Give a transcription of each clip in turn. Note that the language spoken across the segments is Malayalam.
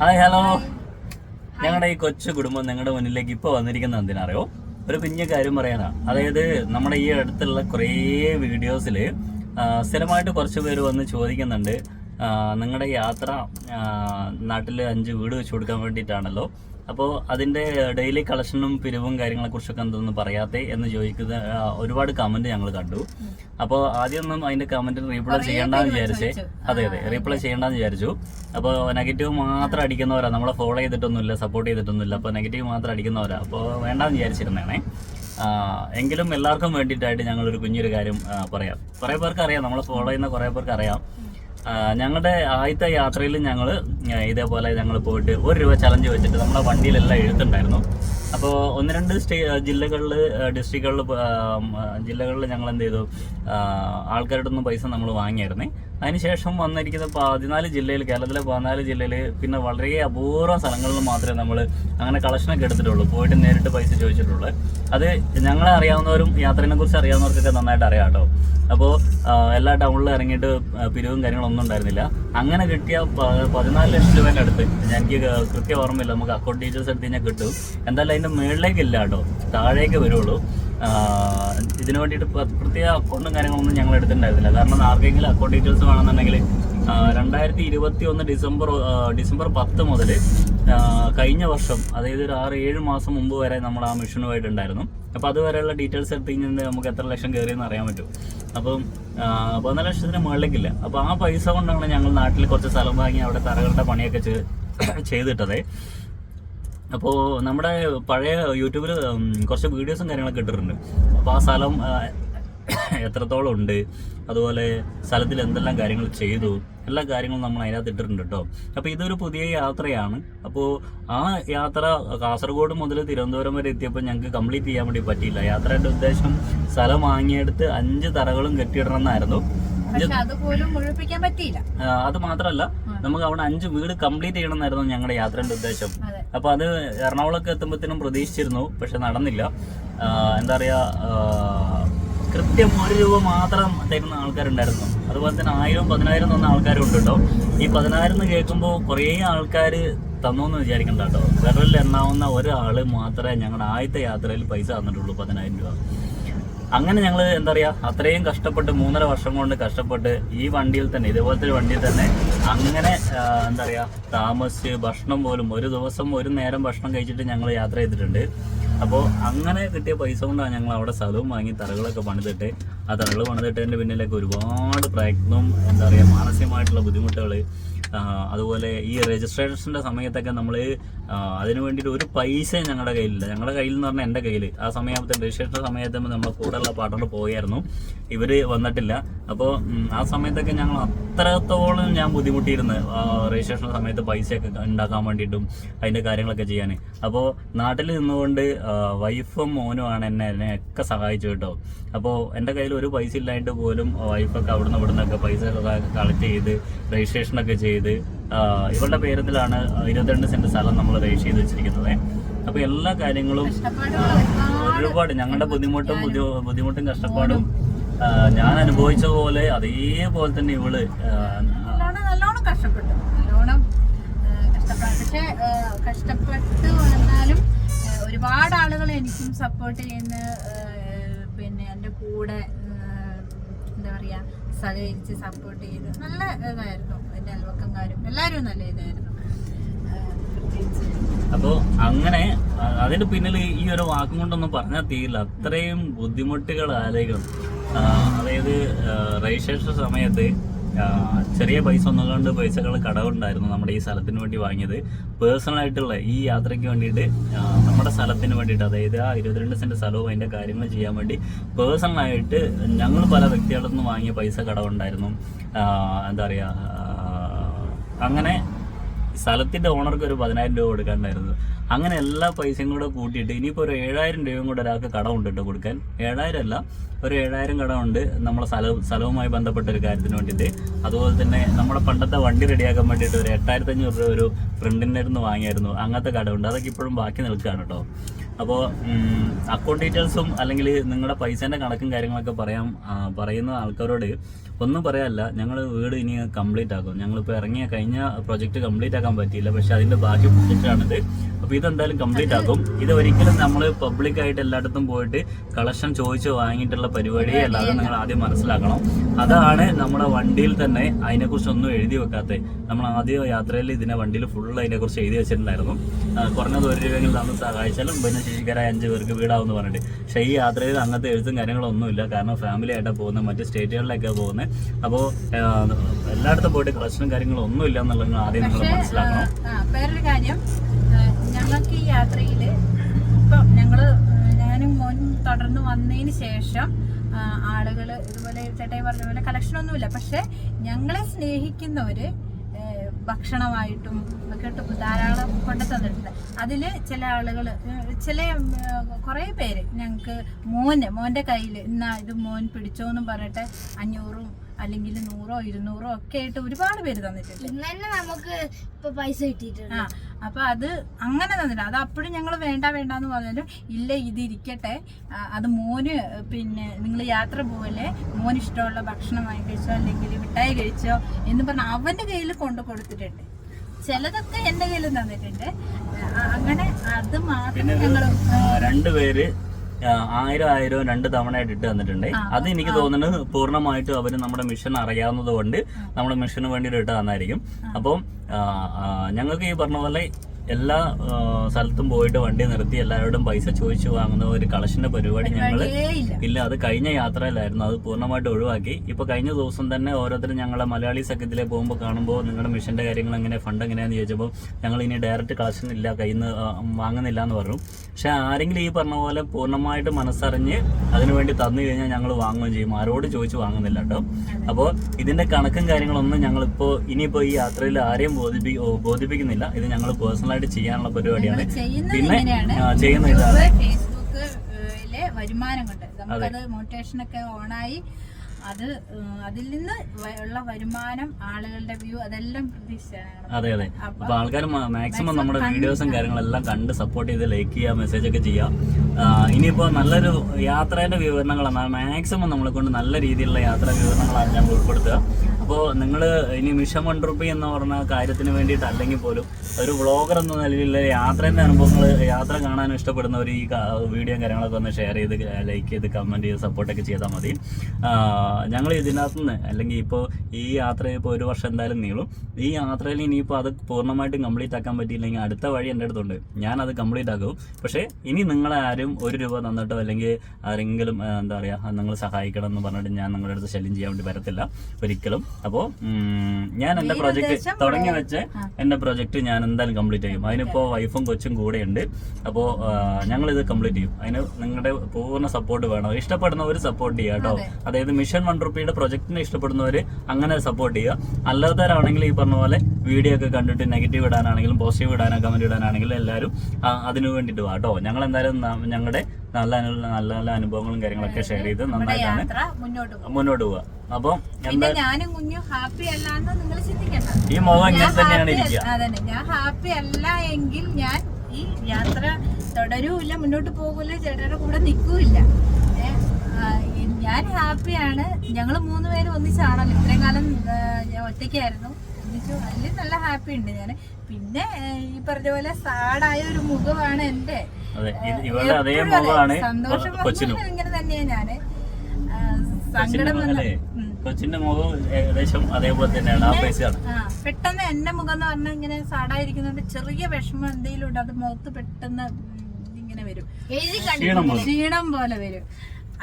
ഹായ് ഹലോ ഞങ്ങളുടെ ഈ കൊച്ചു കുടുംബം നിങ്ങളുടെ മുന്നിലേക്ക് ഇപ്പോൾ വന്നിരിക്കുന്ന എന്തിനറിയോ ഒരു കുഞ്ഞു കാര്യം പറയാനാ. അതായത് നമ്മുടെ ഈ അടുത്തുള്ള കുറേ വീഡിയോസിൽ സ്ഥിരമായിട്ട് കുറച്ച് പേര് വന്ന് ചോദിക്കുന്നുണ്ട്. നിങ്ങളുടെ യാത്ര നാട്ടിൽ അഞ്ച് വീട് വെച്ച് കൊടുക്കാൻ വേണ്ടിയിട്ടാണല്ലോ. അപ്പോൾ അതിന്റെ ഡെയിലി കളക്ഷനും പിരിവും കാര്യങ്ങളെ കുറിച്ചൊക്കെ എന്തൊന്നും പറയാത്തേ എന്ന് ചോദിക്കുന്ന ഒരുപാട് കമന്റ് ഞങ്ങൾ കണ്ടു. അപ്പോൾ ആദ്യമൊന്നും അതിന്റെ കമന്റ് റീപ്ലൈ ചെയ്യണ്ടെന്ന് വിചാരിച്ചേ. അതെ അതെ. റീപ്ലൈ ചെയ്യണ്ടെന്ന് വിചാരിച്ചു. അപ്പോൾ നെഗറ്റീവ് മാത്രം അടിക്കുന്നവരാ. നമ്മളെ ഫോളോ ചെയ്തിട്ടൊന്നുമില്ല സപ്പോർട്ട് ചെയ്തിട്ടൊന്നുമില്ല. അപ്പോൾ നെഗറ്റീവ് മാത്രം അടിക്കുന്നവരാ. അപ്പോൾ വേണ്ടാന്ന് വിചാരിച്ചിരുന്നേണേ എങ്കിലും എല്ലാവർക്കും വേണ്ടിയിട്ടായിട്ട് ഞങ്ങളൊരു കുഞ്ഞൊരു കാര്യം പറയാം. കുറേ പേർക്ക് അറിയാം. നമ്മളെ ഫോളോ ചെയ്യുന്ന കുറേ പേർക്ക് അറിയാം. ഞങ്ങളുടെ ആദ്യത്തെ യാത്രയിൽ ഞങ്ങൾ ഇതേപോലെ ഞങ്ങൾ പോയിട്ട് ഒരു രൂപ ചലഞ്ച് വെച്ചിട്ട് നമ്മുടെ വണ്ടിയിലെല്ലാം എഴുത്തുണ്ടായിരുന്നു. അപ്പോൾ ഒന്ന് രണ്ട് സ്റ്റേ ജില്ലകളിൽ ഡിസ്ട്രിക്റ്റുകളിൽ ജില്ലകളിൽ ഞങ്ങൾ എന്ത് ചെയ്തു ആൾക്കാരുടെ ഒന്നും പൈസ നമ്മൾ വാങ്ങിയായിരുന്നേ. അതിനുശേഷം വന്നിരിക്കുന്ന പതിനാല് ജില്ലയിൽ കേരളത്തിലെ പതിനാല് ജില്ലയിൽ പിന്നെ വളരെ അപൂർവ സ്ഥലങ്ങളിൽ മാത്രമേ നമ്മൾ അങ്ങനെ കളക്ഷനൊക്കെ എടുത്തിട്ടുള്ളൂ. പോയിട്ട് നേരിട്ട് പൈസ ചോദിച്ചിട്ടുള്ളൂ. അത് ഞങ്ങളെ അറിയാവുന്നവരും യാത്രയെ കുറിച്ച് അറിയാവുന്നവർക്കൊക്കെ നന്നായിട്ട് അറിയാം കേട്ടോ. അപ്പോൾ എല്ലാ ടൗണിലും ഇറങ്ങിയിട്ട് പിരിവും കാര്യങ്ങളൊന്നും ഉണ്ടായിരുന്നില്ല. അങ്ങനെ കിട്ടിയ പതിനാല് ലക്ഷം രൂപേന്റെ അടുത്ത് എനിക്ക് കൃത്യ ഓർമ്മയില്ല നമുക്ക് അക്കൗണ്ട് ഡീറ്റെയിൽസ് എടുത്ത് കഴിഞ്ഞാൽ കിട്ടും. എന്തായാലും അതിന്റെ മുകളിലേക്ക് ഇല്ല കേട്ടോ താഴേക്ക് വരുള്ളൂ. ഇതിനു വേണ്ടിയിട്ട് പ്രത്യേക അക്കൗണ്ടും കാര്യങ്ങളൊന്നും ഞങ്ങൾ എടുത്തിട്ടുണ്ടായിരുന്നില്ല. കാരണം ആർക്കെങ്കിലും അക്കൗണ്ട് ഡീറ്റെയിൽസ് വേണമെന്നുണ്ടെങ്കിൽ രണ്ടായിരത്തി ഇരുപത്തി ഒന്ന് ഡിസംബർ ഡിസംബർ പത്ത് മുതൽ കഴിഞ്ഞ വർഷം അതായത് ഒരു ആറ് ഏഴ് മാസം മുമ്പ് വരെ നമ്മൾ ആ മിഷനുമായിട്ടുണ്ടായിരുന്നു അപ്പോൾ അതുവരെയുള്ള ഡീറ്റെയിൽസ് എടുത്ത് കഴിഞ്ഞാൽ നമുക്ക് എത്ര ലക്ഷം കയറിയെന്ന് അറിയാൻ പറ്റും. അപ്പം പതിനാല് ലക്ഷത്തിന് മുകളിലേക്കില്ല. അപ്പോൾ ആ പൈസ കൊണ്ടാണ് ഞങ്ങൾ നാട്ടിൽ കുറച്ച് സ്ഥലം വാങ്ങി അവിടെ തറകളുടെ പണിയൊക്കെ ചെയ്ത് ചെയ്തിട്ടതേ. അപ്പോൾ നമ്മുടെ പഴയ യൂട്യൂബിൽ കുറച്ച് വീഡിയോസും കാര്യങ്ങളൊക്കെ ഇട്ടിട്ടുണ്ട്. അപ്പോൾ ആ സ്ഥലം എത്രത്തോളം ഉണ്ട്? അതുപോലെ സ്ഥലത്തിൽ എന്തെല്ലാം കാര്യങ്ങൾ ചെയ്തു? എല്ലാ കാര്യങ്ങളും നമ്മൾ അതിനകത്ത് ഇട്ടിട്ടുണ്ട് കേട്ടോ അപ്പോൾ ഇതൊരു പുതിയ യാത്രയാണ്. അപ്പോൾ ആ യാത്ര കാസർഗോഡ് മുതൽ തിരുവനന്തപുരം വരെ എത്തിയപ്പോൾ ഞങ്ങൾക്ക് കംപ്ലീറ്റ് ചെയ്യാൻ വേണ്ടി പറ്റിയില്ല. യാത്രയുടെ ഉദ്ദേശം സ്ഥലം വാങ്ങിയെടുത്ത് അഞ്ച് തറകളും കെട്ടിയിടണം എന്നായിരുന്നു. പക്ഷെ അതുപോലും മുഴുപ്പിക്കാൻ പറ്റിയില്ല. അത് മാത്രമല്ല നമുക്ക് അവിടെ അഞ്ച് വീട് കംപ്ലീറ്റ് ചെയ്യണമെന്നായിരുന്നു ഞങ്ങളുടെ യാത്രയുടെ ഉദ്ദേശം. അപ്പൊ അത് എറണാകുളമൊക്കെ എത്തുമ്പോഴത്തേനും പ്രതീക്ഷിച്ചിരുന്നു പക്ഷെ നടന്നില്ല. എന്താ പറയാ കൃത്യം ഒരു രൂപ മാത്രം തരുന്ന ആൾക്കാരുണ്ടായിരുന്നു. അതുപോലെ തന്നെ ആയിരം പതിനായിരം തന്ന ആൾക്കാരും ഉണ്ട് കേട്ടോ ഈ പതിനായിരം എന്ന് കേൾക്കുമ്പോൾ കുറേ ആൾക്കാർ തന്നു എന്ന് വിചാരിക്കണ്ട കേട്ടോ. വിരലിൽ എണ്ണാവുന്ന ഒരാൾ മാത്രമേ ഞങ്ങളുടെ ആദ്യത്തെ യാത്രയിൽ പൈസ തന്നിട്ടുള്ളൂ പതിനായിരം രൂപ. അങ്ങനെ ഞങ്ങൾ എന്താ പറയുക അത്രയും കഷ്ടപ്പെട്ട് മൂന്നര വർഷം കൊണ്ട് കഷ്ടപ്പെട്ട് ഈ വണ്ടിയിൽ തന്നെ ഇതുപോലത്തെ ഒരു വണ്ടിയിൽ തന്നെ അങ്ങനെ എന്താ പറയുക താമസിച്ച് ഭക്ഷണം പോലും ഒരു ദിവസം ഒരു നേരം ഭക്ഷണം കഴിച്ചിട്ട് ഞങ്ങൾ യാത്ര ചെയ്തിട്ടുണ്ട്. അപ്പോൾ അങ്ങനെ കിട്ടിയ പൈസ കൊണ്ടാണ് ഞങ്ങൾ അവിടെ സ്ഥലവും വാങ്ങി തറകളൊക്കെ പണിതിട്ട്. ആ തറകൾ പണിതിട്ടതിന്റെ പിന്നിലൊക്കെ ഒരുപാട് പ്രയത്നവും എന്താ പറയുക മാനസികമായിട്ടുള്ള ബുദ്ധിമുട്ടുകൾ അതുപോലെ ഈ രജിസ്ട്രേഷന്റെ സമയത്തൊക്കെ നമ്മൾ അതിന് വേണ്ടിയിട്ട് ഒരു പൈസ ഞങ്ങളുടെ കയ്യിലില്ല. ഞങ്ങളുടെ കയ്യിൽ എന്ന് പറഞ്ഞാൽ എന്റെ കയ്യിൽ ആ സമയത്ത് രജിസ്ട്രേഷൻ സമയത്ത് നമ്മൾ കൂടെയുള്ള പാർട്ണർ പോയായിരുന്നു. ഇവർ വന്നിട്ടില്ല. അപ്പോൾ ആ സമയത്തൊക്കെ ഞങ്ങൾ അത്രത്തോളം ഞാൻ ബുദ്ധിമുട്ടിയിരുന്നു രജിസ്ട്രേഷൻ സമയത്ത് പൈസയൊക്കെ ഉണ്ടാക്കാൻ വേണ്ടിയിട്ടും അതിന്റെ കാര്യങ്ങളൊക്കെ ചെയ്യാൻ അപ്പോൾ നാട്ടിൽ നിന്നുകൊണ്ട് വൈഫും മോനുമാണ് എന്നെ എന്നെ ഒക്കെ സഹായിച്ചു കേട്ടോ. അപ്പോൾ എന്റെ കയ്യിൽ ഒരു പൈസ ഇല്ലായിട്ട് പോലും വൈഫൊക്കെ അവിടുന്ന് ഇവിടെ നിന്നൊക്കെ പൈസ കളക്ട് ചെയ്ത് രജിസ്ട്രേഷനൊക്കെ ചെയ്ത് ഇവളുടെ പേരത്തിലാണ് ഇരുപത്തിരണ്ട് സെന്റ് സ്ഥലം നമ്മൾ രജിസ്റ്റർ ചെയ്ത് വെച്ചിരിക്കുന്നത്. അപ്പോൾ എല്ലാ കാര്യങ്ങളും ഒരുപാട് ഞങ്ങളുടെ ബുദ്ധിമുട്ടും ബുദ്ധിമുട്ടും കഷ്ടപ്പാടും ഞാൻ അനുഭവിച്ച പോലെ അതേപോലെ തന്നെ ഇവൾ നല്ലോണം കഷ്ടപ്പെട്ടു. നല്ലോണം കഷ്ടപ്പെട്ടു പക്ഷെ കഷ്ടപ്പെട്ട് വന്നാലും ഒരുപാട് ആളുകൾ എനിക്കും സപ്പോർട്ട് ചെയ്യുന്ന പിന്നെ എന്റെ കൂടെ എന്താ പറയാ സഹകരിച്ച് സപ്പോർട്ട് ചെയ്ത് നല്ല ഇതായിരുന്നു. എന്റെ അയൽവക്കംകാരും എല്ലാവരും നല്ല ഇതായിരുന്നു. അപ്പോൾ അങ്ങനെ അതിന്റെ അതിന് പിന്നിൽ ഈ ഒരു വാക്കും കൊണ്ടൊന്നും പറഞ്ഞാൽ തീരില്ല. അത്രയും ബുദ്ധിമുട്ടുകൾ ആലോചിക്കണം. അതായത് രജിസ്ട്രേഷൻ സമയത്ത് ചെറിയ പൈസ ഒന്നുകൊണ്ട് പൈസകൾ കടവുണ്ടായിരുന്നു നമ്മുടെ ഈ സ്ഥലത്തിന് വേണ്ടി വാങ്ങിയത്. പേഴ്സണൽ ആയിട്ടുള്ള ഈ യാത്രയ്ക്ക് വേണ്ടിയിട്ട് നമ്മുടെ സ്ഥലത്തിന് വേണ്ടിയിട്ട് അതായത് ആ ഇരുപത്തിരണ്ട് സെന്റ് സ്ഥലവും അതിന്റെ കാര്യങ്ങൾ ചെയ്യാൻ വേണ്ടി പേഴ്സണലായിട്ട് ഞങ്ങൾ പല വ്യക്തികളിൽ നിന്ന് വാങ്ങിയ പൈസ കടവുണ്ടായിരുന്നു. എന്താ പറയുക അങ്ങനെ സ്ഥലത്തിന്റെ ഓണർക്ക് ഒരു പതിനായിരം രൂപ കൊടുക്കാണ്ടായിരുന്നു അങ്ങനെ എല്ലാ പൈസയും കൂടെ കൂട്ടിയിട്ട് ഇനിയിപ്പോൾ ഒരു ഏഴായിരം രൂപയും കൂടെ ഒരാൾക്ക് കടമുണ്ട് കേട്ടോ കൊടുക്കാൻ. ഏഴായിരം അല്ല ഒരു ഏഴായിരം കടമുണ്ട് നമ്മളെ സ്ഥലവും സ്ഥലവുമായി ബന്ധപ്പെട്ട ഒരു കാര്യത്തിന് വേണ്ടിയിട്ട്. അതുപോലെ തന്നെ നമ്മുടെ പണ്ടത്തെ വണ്ടി റെഡിയാക്കാൻ വേണ്ടിയിട്ട് ഒരു എട്ടായിരത്തി അഞ്ഞൂറ് രൂപ ഒരു ഫ്രണ്ടിന്റെ വാങ്ങിയായിരുന്നു. അങ്ങനത്തെ കടമുണ്ട്. അതൊക്കെ ഇപ്പോഴും ബാക്കി നിൽക്കുകയാണ് കേട്ടോ. അപ്പോൾ അക്കൗണ്ട് ഡീറ്റെയിൽസും അല്ലെങ്കിൽ നിങ്ങളുടെ പൈസേന്റെ കണക്കും കാര്യങ്ങളൊക്കെ പറയാം പറയുന്ന ആൾക്കാരോട് ഒന്നും പറയാനല്ല. ഞങ്ങൾ വീട് ഇനി കംപ്ലീറ്റ് ആക്കും. ഞങ്ങളിപ്പോൾ ഇറങ്ങിയ കഴിഞ്ഞ പ്രൊജക്റ്റ് കംപ്ലീറ്റ് ആക്കാൻ പറ്റിയില്ല. പക്ഷെ അതിന്റെ ബാക്കി പ്രൊജക്റ്റാണിത് അപ്പോൾ ഇതെന്തായാലും കംപ്ലീറ്റ് ആക്കും. ഇത് ഒരിക്കലും നമ്മൾ പബ്ലിക്കായിട്ട് എല്ലായിടത്തും പോയിട്ട് കളക്ഷൻ ചോദിച്ച് വാങ്ങിയിട്ടുള്ള പരിപാടിയെ അല്ലാതെ നിങ്ങൾ ആദ്യം മനസ്സിലാക്കണം. അതാണ് നമ്മുടെ വണ്ടിയിൽ തന്നെ അതിനെക്കുറിച്ചൊന്നും എഴുതി വെക്കാത്തത് നമ്മൾ ആദ്യ യാത്രയിൽ ഇതിനെ വണ്ടിയിൽ ഫുൾ അതിനെക്കുറിച്ച് എഴുതി വെച്ചിട്ടുണ്ടായിരുന്നു. കുറഞ്ഞത് ഒരു രൂപയെങ്കിലും നമ്മൾ സഹായിച്ചാലും ഭിന്നശേഷിക്കാരായ അഞ്ച് പേർക്ക് വീടാവെന്ന് പറഞ്ഞിട്ട്. പക്ഷേ ഈ യാത്രയിൽ അങ്ങനത്തെ എഴുത്തും കാര്യങ്ങളൊന്നുമില്ല. കാരണം ഫാമിലി ആയിട്ടാണ് പോകുന്നത്. മറ്റ് സ്റ്റേറ്റുകളിലേക്കാണ് പോകുന്നത്. അപ്പോൾ എല്ലായിടത്തും പോയിട്ട് പ്രശ്നം കാര്യങ്ങളും ഒന്നുമില്ല എന്നുള്ളത് ആദ്യം നിങ്ങൾ മനസ്സിലാക്കണം. ആ, വേറൊരു കാര്യം. ഞങ്ങൾക്ക് ഈ യാത്രയിൽ ഇപ്പം ഞങ്ങൾ ഞാനും മോനും തുടർന്ന് വന്നതിന് ശേഷം ആളുകൾ ഇതുപോലെ ചേട്ടായി പറഞ്ഞ പോലെ കളക്ഷൻ ഒന്നുമില്ല. പക്ഷെ ഞങ്ങളെ സ്നേഹിക്കുന്നവര് ഭക്ഷണമായിട്ടും ഒക്കെ ധാരാളം കൊണ്ടു തന്നിട്ടുണ്ട്. അതിൽ ചില ആളുകൾ ചില കുറേ പേര് ഞങ്ങൾക്ക് മോന് മോന്റെ കയ്യിൽ ഇന്നാ ഇത് മോൻ പിടിച്ചോന്നും പറഞ്ഞിട്ട് അഞ്ഞൂറും അല്ലെങ്കിൽ നൂറോ ഇരുന്നൂറോ ഒക്കെ ആയിട്ട് ഒരുപാട് പേര് തന്നിട്ടുണ്ട്. ഇന്ന് നമുക്ക് ഇപ്പൊ പൈസ കിട്ടിയിട്ടുണ്ട്. ആ അപ്പൊ അത് അങ്ങനെ തന്നില്ല അത് അപ്പോഴും ഞങ്ങൾ വേണ്ട വേണ്ട എന്ന് പറഞ്ഞാലും ഇല്ല ഇതിരിക്കട്ടെ ഇരിക്കട്ടെ. അത് മോന് പിന്നെ നിങ്ങൾ യാത്ര പോവല്ലേ? മോന് ഇഷ്ടമുള്ള ഭക്ഷണം വാങ്ങി കഴിച്ചോ അല്ലെങ്കിൽ മിഠായി കഴിച്ചോ എന്ന് പറഞ്ഞ അവന്റെ കയ്യിൽ കൊണ്ടു കൊടുത്തിട്ടുണ്ട്. ചിലതൊക്കെ എന്റെ കയ്യിൽ തന്നിട്ടുണ്ട്. അങ്ങനെ അത് മാത്രം ഞങ്ങൾ രണ്ടുപേര് ആയിരം ആയിരം രണ്ട് തവണയായിട്ട് ഇട്ട് തന്നിട്ടുണ്ട്. അത് എനിക്ക് തോന്നുന്നത് പൂർണമായിട്ടും അവർ നമ്മുടെ മിഷൻ അറിയാവുന്നത് കൊണ്ട് നമ്മുടെ മിഷന് വേണ്ടിയിട്ട് ഇട്ട് തന്നായിരിക്കും. അപ്പം ഞങ്ങൾക്ക് ഈ പറഞ്ഞ പോലെ എല്ലാ സ്ഥലത്തും പോയിട്ട് വണ്ടി നിർത്തി എല്ലാവരോടും പൈസ ചോദിച്ചു വാങ്ങുന്ന ഒരു കളക്ഷന്റെ പരിപാടി ഞങ്ങൾ ഇല്ല. അത് കഴിഞ്ഞ യാത്രയിലായിരുന്നു. അത് പൂർണമായിട്ട് ഒഴിവാക്കി. ഇപ്പൊ കഴിഞ്ഞ ദിവസം തന്നെ ഓരോരുത്തരും ഞങ്ങളെ മലയാളി സഖ്യത്തിലെ പോകുമ്പോൾ കാണുമ്പോൾ നിങ്ങളുടെ മിഷന്റെ കാര്യങ്ങൾ എങ്ങനെ ഫണ്ട് എങ്ങനെയാന്ന് ചോദിച്ചപ്പോൾ ഞങ്ങൾ ഇനി ഡയറക്റ്റ് കളക്ഷൻ ഇല്ല കയ്യിൽ നിന്ന് വാങ്ങുന്നില്ല എന്ന് പറഞ്ഞു. പക്ഷെ ആരെങ്കിലും ഈ പറഞ്ഞ പോലെ പൂർണമായിട്ട് മനസ്സറിഞ്ഞ് അതിനുവേണ്ടി തന്നു കഴിഞ്ഞാൽ ഞങ്ങൾ വാങ്ങുകയും ചെയ്യും. ആരോട് ചോദിച്ചു വാങ്ങുന്നില്ല കേട്ടോ. അപ്പോൾ ഇതിന്റെ കണക്കും കാര്യങ്ങളൊന്നും ഞങ്ങളിപ്പോൾ ഇനിയിപ്പോൾ ഈ യാത്രയിൽ ആരെയും ബോധിപ്പി ബോധിപ്പിക്കുന്നില്ല. ഇത് ഞങ്ങൾ പേഴ്സണലായിട്ട് ചെയ്യാനുള്ള പരിപാടിയാണ്. പിന്നെ ചെയ്യുന്ന ഇതാണ്. വരുമാനം കൊണ്ട്. നമുക്കത് മോട്ടിവേഷൻ ഒക്കെ ഓണായി. അത് അതിൽ നിന്ന് ഉള്ള വരുമാനം ആളുകളുടെ വ്യൂ അതെല്ലാം പ്രതീക്ഷിച്ചാണ് അതെ അതെ. അപ്പൊ ആൾക്കാർ മാക്സിമം നമ്മുടെ വീഡിയോസും കാര്യങ്ങളെല്ലാം കണ്ട് സപ്പോർട്ട് ചെയ്ത് ലൈക്ക് ചെയ്യുക മെസ്സേജ് ഒക്കെ ചെയ്യാം ഇനിയിപ്പോ നല്ലൊരു യാത്രേന്റെ വിവരണങ്ങളാണ്. മാക്സിമം നമ്മളെ കൊണ്ട് നല്ല രീതിയിലുള്ള യാത്രാ വിവരണങ്ങളാണ് ഞാൻ ഉൾപ്പെടുത്തുക. അപ്പോൾ നിങ്ങൾ ഇനി മിഷൻ വൺ റുപ്പി എന്ന് പറഞ്ഞ കാര്യത്തിന് വേണ്ടിയിട്ട് അല്ലെങ്കിൽ പോലും ഒരു വ്ളോഗർ എന്ന നിലയിൽ യാത്രേന്റെ അനുഭവങ്ങൾ യാത്ര കാണാൻ ഇഷ്ടപ്പെടുന്നവർ ഈ വീഡിയോ കാര്യങ്ങളൊക്കെ ഒന്ന് ഷെയർ ചെയ്ത് ലൈക്ക് ചെയ്ത് കമന്റ് ചെയ്ത് സപ്പോർട്ടൊക്കെ ചെയ്താൽ മതി. ഞങ്ങൾ ഇതിനകത്ത് നിന്ന് അല്ലെങ്കിൽ ഇപ്പോൾ ഈ യാത്ര ഇപ്പോൾ ഒരു വർഷം എന്തായാലും നീളും. ഈ യാത്രയിൽ ഇനിയിപ്പോൾ അത് പൂർണമായിട്ടും കംപ്ലീറ്റ് ആക്കാൻ പറ്റിയില്ലെങ്കിൽ അടുത്ത വഴി എന്റെ അടുത്തുണ്ട്. ഞാൻ അത് കംപ്ലീറ്റ് ആക്കും. പക്ഷേ ഇനി നിങ്ങളെ ആരും ഒരു രൂപ തന്നിട്ടോ അല്ലെങ്കിൽ ആരെങ്കിലും എന്താ പറയുക നിങ്ങൾ സഹായിക്കണം എന്ന് പറഞ്ഞിട്ട് ഞാൻ നിങ്ങളുടെ അടുത്ത് ശല്യം ചെയ്യാൻ വേണ്ടി വരത്തില്ല ഒരിക്കലും. അപ്പോൾ ഞാൻ എന്റെ പ്രോജക്റ്റ് തുടങ്ങി വെച്ച് എന്റെ പ്രോജക്റ്റ് ഞാൻ എന്തായാലും കംപ്ലീറ്റ് ചെയ്യും. അതിനിപ്പോൾ വൈഫും കൊച്ചും കൂടെയുണ്ട്. അപ്പോൾ ഞങ്ങൾ ഇത് കംപ്ലീറ്റ് ചെയ്യും. അതിന് നിങ്ങളുടെ പൂർണ സപ്പോർട്ട് വേണം. ഇഷ്ടപ്പെടുന്നവർ സപ്പോർട്ട് ചെയ്യുക കേട്ടോ. അതായത് മിഷൻ വൺ റുപ്പിയുടെ പ്രൊജക്ടിനെ ഇഷ്ടപ്പെടുന്നവർ അങ്ങനെ സപ്പോർട്ട് ചെയ്യുക. അല്ലാത്തവരാണെങ്കിൽ ഈ പറഞ്ഞ പോലെ വീഡിയോ ഒക്കെ കണ്ടിട്ട് നെഗറ്റീവ് ഇടാനാണെങ്കിലും പോസിറ്റീവ് ഇടാനോ കമന്റ് ഇടാനാണെങ്കിലും എല്ലാവരും അതിനു വേണ്ടിയിട്ട് വാ കേട്ടോ ഞങ്ങൾ എന്തായാലും ഞങ്ങളുടെ നല്ല നല്ല നല്ല അനുഭവങ്ങളും കാര്യങ്ങളൊക്കെ ഷെയർ ചെയ്ത് നന്നായിട്ടാണ് മുന്നോട്ട് പോവുക. അപ്പം പിന്നെ ഞാനും കുഞ്ഞും ഹാപ്പി അല്ലാന്ന് നിങ്ങൾ ചിന്തിക്കണ്ട. ഈ മുഖം ഇങ്ങനെ ഞാൻ തന്നെയാണ് ഇരിക്കുക. ഞാൻ ഹാപ്പി അല്ല എങ്കിൽ ഞാൻ ഈ യാത്ര തുടരൂല്ല മുന്നോട്ട് പോകൂല ചേട്ടയുടെ കൂടെ ഈ- ഞാൻ ഹാപ്പിയാണ് ഞങ്ങൾ മൂന്ന് പേര് ഒന്നിച്ചാണല്ലോ ഇത്രയും കാലം ഞാൻ ഒറ്റയ്ക്കായിരുന്നു. ഒന്നിച്ചു അതിൽ നല്ല ഹാപ്പി ഉണ്ട് ഞാൻ പിന്നെ ഈ പറഞ്ഞ പോലെ സാഡായ ഒരു മുഖമാണ് എന്റെ. അതെ ഇത് അതേ മുഖമാണ് സന്തോഷം കൊച്ചിനും. ഇങ്ങനെ തന്നെയാ ഞാൻ. സങ്കടം മുഖം വന്ന കൊച്ചിന്റെ മുഖം ഏകദേശം അതേപോലെ തന്നെയാണ് ആ പെട്ടെന്ന് എന്റെ മുഖം എന്ന് പറഞ്ഞാൽ ഇങ്ങനെ സാടായിരിക്കുന്നോണ്ട് ചെറിയ വിഷമം എന്തെങ്കിലും ഉണ്ട് അത് മുഖത്ത് പെട്ടെന്ന് ഇങ്ങനെ വരും. എഴുതി ക്ഷീണം പോലെ വരും.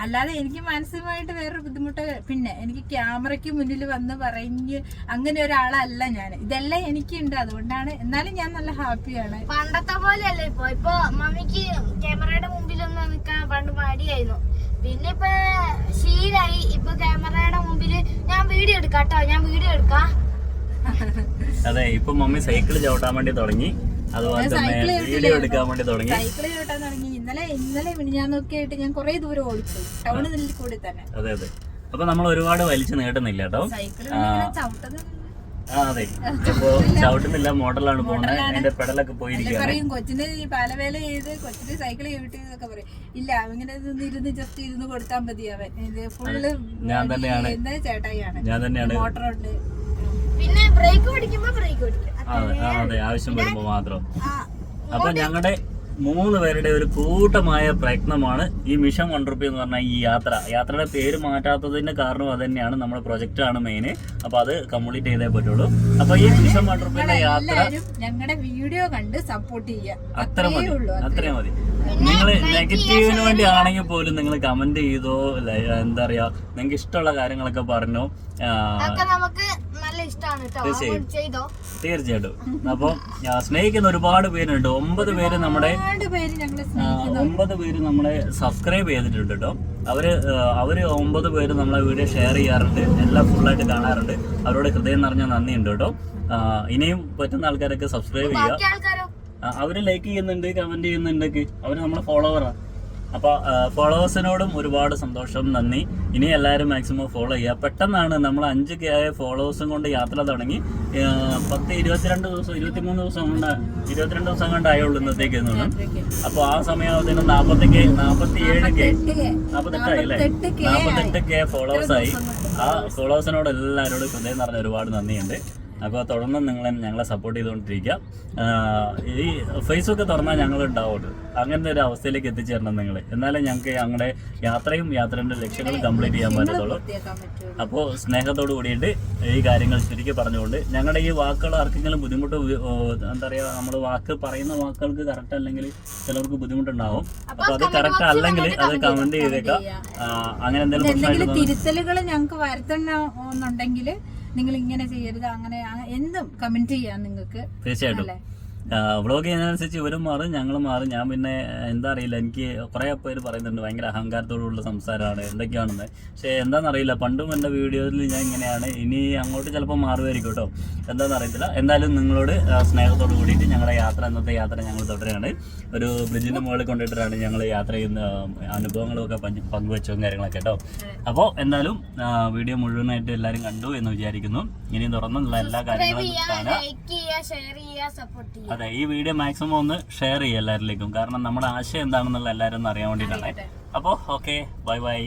അല്ലാതെ എനിക്ക് മാനസികമായിട്ട് വേറൊരു ബുദ്ധിമുട്ട് പിന്നെ എനിക്ക് ക്യാമറയ്ക്ക് മുന്നിൽ വന്ന് പറഞ്ഞ് അങ്ങനെ ഒരാളല്ല ഞാൻ. ഇതെല്ലാം എനിക്കുണ്ട് അതുകൊണ്ടാണ്. എന്നാലും ഞാൻ നല്ല ഹാപ്പിയാണ്. പണ്ടത്തെ പോലെയല്ല ഇപ്പൊ. ഇപ്പൊ മമ്മിക്ക് ക്യാമറയുടെ മുമ്പിലൊന്നും നിൽക്കാൻ പണ്ട് മടിയായിരുന്നു. പിന്നെ ഇപ്പൊ ശീലായി. ഇപ്പൊ ക്യാമറയുടെ മുമ്പിൽ ഞാൻ വീഡിയോ എടുക്കാം കേട്ടോ. ഞാൻ വീഡിയോ എടുക്കാം. അതെ ഇപ്പൊ മമ്മി സൈക്കിൾ ചവിട്ടാൻ വേണ്ടി തുടങ്ങി. അതുപോലെ ഞാൻ തന്നെ വീഡിയോ എടുക്കാൻ വേണ്ടി തുടങ്ങി. സൈക്കിൾ ചവിട്ടാൻ തുടങ്ങി. ഇന്നലെ ഇന്നലെ ഞാൻ ആയിട്ട് ഞാൻ കുറെ ദൂരം ഓടിച്ചു ടൗണിൽ കൂടി തന്നെ. അതെ അതെ. അപ്പൊ നമ്മൾ ഒരുപാട് വലിച്ചു നീട്ടുന്നില്ല കേട്ടോ? അതെ. ഇപ്പോ ചവിട്ടുന്നില്ല മോഡലാണ് പോകുന്നത് അതിന്റെ പെടലൊക്കെ പോയിരിക്കും പറയും കൊച്ചിന് ഈ പാലവേല ചെയ്ത് കൊച്ചിന് സൈക്കിൾ ചവിട്ടി എന്നൊക്കെ പറയും. ഇല്ല ഇങ്ങനെ ഇരുന്ന് ജസ്റ്റ് ഇരുന്ന് കൊടുത്താൽ മതി അവൻ. ഇത് ഫുള്ള് ഞാൻ തന്നെയാണ്. ചേട്ടായിയാണ്. ഞാൻ തന്നെയാണ്. മോട്ടറുണ്ട്. പിന്നെ ബ്രേക്ക് പിടിക്കുമ്പോ ബ്രേക്ക് പിടിക്കും. അതെ. അതെ. ആവശ്യം വരുമ്പോ മാത്രം. അപ്പൊ ഞങ്ങളുടെ മൂന്ന് പേരുടെ ഒരു കൂട്ടമായ പ്രയത്നമാണ് ഈ മിഷൻ വൺ റുപ്പി എന്ന് പറഞ്ഞ ഈ യാത്ര. യാത്രയുടെ പേര് മാറ്റാത്തതിന്റെ കാരണം അത് തന്നെയാണ് നമ്മുടെ പ്രൊജക്റ്റാണ് ആണ് മെയിൻ അപ്പോൾ അത് കംപ്ലീറ്റ് ചെയ്തേ പറ്റുള്ളൂ. അപ്പോൾ ഈ മിഷൻ വൺ റുപ്പിയുടെ യാത്ര ഞങ്ങളുടെ വീഡിയോ കണ്ട് സപ്പോർട്ട് ചെയ്യുക. അത്ര മതി. അത്രയും മതി. നിങ്ങൾ നെഗറ്റീവിന് വേണ്ടി ആണെങ്കിൽ പോലും നിങ്ങൾ കമന്റ് ചെയ്തോ എന്താ പറയാ നിങ്ങൾക്ക് ഇഷ്ടമുള്ള കാര്യങ്ങളൊക്കെ പറഞ്ഞോ. നമുക്ക് തീർച്ചയായിട്ടും. അപ്പൊ സ്നേഹിക്കുന്ന ഒരുപാട് പേരുണ്ട്. ഒമ്പത് പേര് നമ്മുടെ ഒമ്പത് പേര് നമ്മളെ സബ്സ്ക്രൈബ് ചെയ്തിട്ടുണ്ട് കേട്ടോ അവർ അവർ ഒമ്പത് പേര് നമ്മളെ വീഡിയോ ഷെയർ ചെയ്യാറുണ്ട്. എല്ലാം ഫുള്ളായിട്ട് കാണാറുണ്ട്. അവരോട് ഹൃദയം നിറഞ്ഞ നന്ദിയുണ്ട് കേട്ടോ ഇനിയും പറ്റുന്ന ആൾക്കാരൊക്കെ സബ്സ്ക്രൈബ് ചെയ്യുക അവർ ലൈക്ക് ചെയ്യുന്നുണ്ട് കമന്റ് ചെയ്യുന്നുണ്ടൊക്കെ അവർ നമ്മളെ ഫോളോവറാണ് അപ്പൊ ഫോളോവേഴ്സിനോടും ഒരുപാട് സന്തോഷം നന്ദി. ഇനി എല്ലാവരും മാക്സിമം ഫോളോ ചെയ്യുക. പെട്ടെന്നാണ് നമ്മൾ അഞ്ച് കെ ആയ ഫോളോവേഴ്സും കൊണ്ട് യാത്ര തുടങ്ങി. പത്ത് ഇരുപത്തിരണ്ട് ദിവസം ഇരുപത്തിമൂന്ന് ദിവസം കൊണ്ട് ഇരുപത്തിരണ്ട് ദിവസം കൊണ്ട് ആയുള്ളൂ ഇന്നത്തേക്ക് എന്നുള്ളത് തോന്നുന്നു അപ്പൊ ആ സമയത്തിന് നാൽപ്പത്തി കെ നാൽപ്പത്തി ഏഴ് കെ നാൽപ്പത്തെട്ടായി അല്ലേ നാപ്പത്തെട്ട് കെ ഫോളോവേഴ്സ് ആയി ആ ഫോളോവേഴ്സിനോട് എല്ലാവരോടും ഹൃദയം നിറഞ്ഞ ഒരുപാട് നന്ദിയുണ്ട്. അപ്പോൾ തുടർന്ന് നിങ്ങൾ ഞങ്ങളെ സപ്പോർട്ട് ചെയ്തുകൊണ്ടിരിക്കുക. ഈ ഫേസ്ബുക്ക് തുറന്നാൽ ഞങ്ങൾ ഉണ്ടാവുള്ളൂ അങ്ങനത്തെ ഒരു അവസ്ഥയിലേക്ക് എത്തിച്ചേരണം നിങ്ങൾ എന്നാലേ ഞങ്ങൾക്ക് ഞങ്ങളുടെ യാത്രയും യാത്രയുടെ ലക്ഷ്യങ്ങളും കംപ്ലീറ്റ് ചെയ്യാൻ പറ്റത്തുള്ളൂ. അപ്പോൾ സ്നേഹത്തോട് കൂടിയിട്ട് ഈ കാര്യങ്ങൾ ചുരുക്കി പറഞ്ഞുകൊണ്ട് ഞങ്ങളുടെ ഈ വാക്കുകൾ ആർക്കെങ്കിലും ബുദ്ധിമുട്ട് എന്താ പറയുക നമ്മൾ വാക്ക് പറയുന്ന വാക്കുകൾക്ക് കറക്റ്റ് അല്ലെങ്കിൽ ചിലർക്ക് ബുദ്ധിമുട്ടുണ്ടാവും. അപ്പോൾ അത് കറക്റ്റ് അല്ലെങ്കിൽ അത് കമന്റ് ചെയ്തേക്കാം. അങ്ങനെ എന്തെങ്കിലും തിരുത്തലുകൾ ഞങ്ങൾക്ക് വരുത്തണമെന്നുണ്ടെങ്കിൽ നിങ്ങൾ ഇങ്ങനെ ചെയ്യരുത് അങ്ങനെ എന്തും കമന്റ് ചെയ്യാം നിങ്ങൾക്ക്. തീർച്ചയായിട്ടും. വ്ളോഗ് ചെയ്യുന്നതനുസരിച്ച് ഇവരും മാറും ഞങ്ങളും മാറും. ഞാൻ പിന്നെ എന്താ അറിയില്ല എനിക്ക് കുറേ പേര് പറയുന്നുണ്ട് ഭയങ്കര അഹങ്കാരത്തോടുള്ള സംസാരമാണ് എന്തൊക്കെയാണെന്ന്. പക്ഷേ എന്താണെന്നറിയില്ല പണ്ടും എന്റെ വീഡിയോയിൽ ഞാൻ ഇങ്ങനെയാണ്. ഇനി അങ്ങോട്ട് ചിലപ്പോൾ മാറുമായിരിക്കും കേട്ടോ. എന്താണെന്ന് അറിയത്തില്ല. എന്തായാലും നിങ്ങളോട് സ്നേഹത്തോട് കൂടിയിട്ട് ഞങ്ങളുടെ യാത്ര ഇന്നത്തെ യാത്ര ഞങ്ങൾ തുടരുകയാണ്. ഒരു ബ്രിഡ്ജിന്റെ മുകളിൽ കൊണ്ടിട്ടാണ് ഞങ്ങൾ യാത്ര ചെയ്യുന്ന അനുഭവങ്ങളൊക്കെ പങ്കുവെച്ചതും കാര്യങ്ങളൊക്കെ കേട്ടോ. അപ്പോൾ എന്തായാലും വീഡിയോ മുഴുവനായിട്ട് എല്ലാവരും കണ്ടു എന്ന് വിചാരിക്കുന്നു. ഇനി തുറന്നുള്ള എല്ലാ കാര്യങ്ങളും കാണാം. അതെ ഈ വീഡിയോ മാക്സിമം ഒന്ന് ഷെയർ ചെയ്യുക എല്ലാവരിലേക്കും കാരണം നമ്മുടെ ആശയം എന്താണെന്നുള്ള എല്ലാവരും ഒന്ന് അറിയാൻ വേണ്ടിയിട്ടാണ്. അപ്പോൾ ഓക്കെ ബൈ ബൈ